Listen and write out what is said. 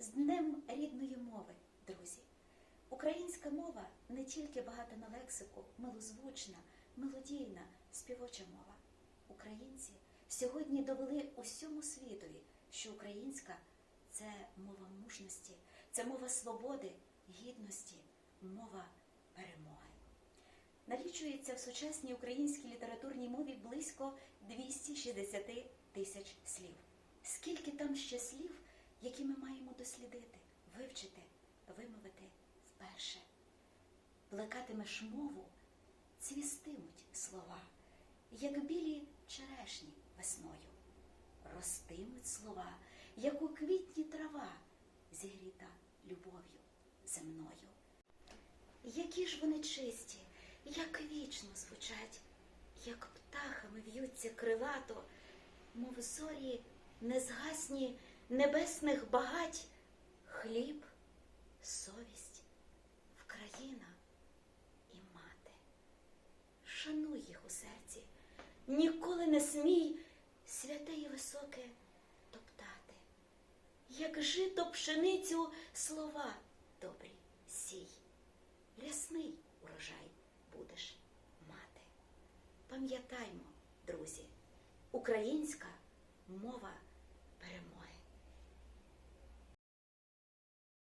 З Днем рідної мови, друзі! Українська мова не тільки багата на лексику, милозвучна, мелодійна, співоча мова. Українці сьогодні довели усьому світові, що українська це мова мужності, це мова свободи, гідності, мова перемоги. Налічується в сучасній українській літературній мові близько 260 тисяч слів. Скільки там ще слів, які ми маємо дослідити, вивчити, вимовити вперше? Плекатимеш мову, цвістимуть слова, як білі черешні весною. Ростимуть слова, як у квітні трава, зігріта любов'ю земною. Які ж вони чисті, як вічно звучать, як птахами в'ються крилато, мов зорі незгасні небесних багать, хліб, совість, Вкраїна і мати. Шануй їх у серці, ніколи не смій святе і високе топтати, як жито пшеницю слова добрі сій рясний урожай будеш мати. Пам'ятаймо, друзі, українська мова перемоги.